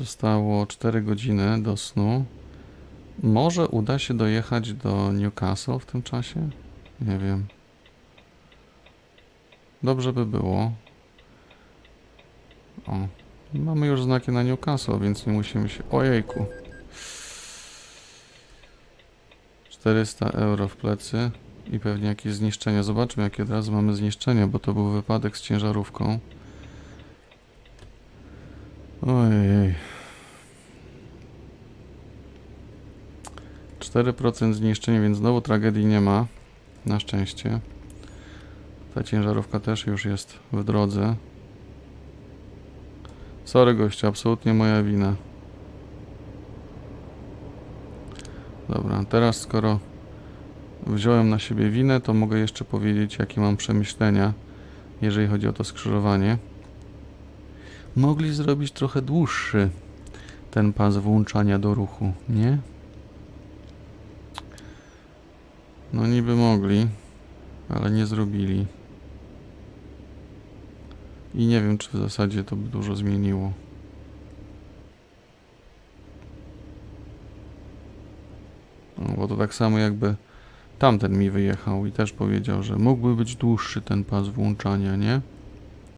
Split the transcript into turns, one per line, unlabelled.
Zostało 4 godziny do snu. Może uda się dojechać do Newcastle w tym czasie? Nie wiem. Dobrze by było. O, mamy już znaki na Newcastle, więc nie musimy się... Ojejku. 400 euro w plecy i pewnie jakieś zniszczenia. Zobaczmy, jakie od razu mamy zniszczenia, bo to był wypadek z ciężarówką. Ojej. 4% zniszczeń, więc znowu tragedii nie ma. Na szczęście. Ta ciężarówka też już jest w drodze. Sorry gościu, absolutnie moja wina. Dobra, teraz skoro wziąłem na siebie winę, to mogę jeszcze powiedzieć, jakie mam przemyślenia, jeżeli chodzi o to skrzyżowanie. Mogli zrobić trochę dłuższy ten pas włączania do ruchu, nie? No niby mogli, ale nie zrobili. I nie wiem, czy w zasadzie to by dużo zmieniło. No, bo to tak samo jakby tamten mi wyjechał i też powiedział, że mógłby być dłuższy ten pas włączania, nie?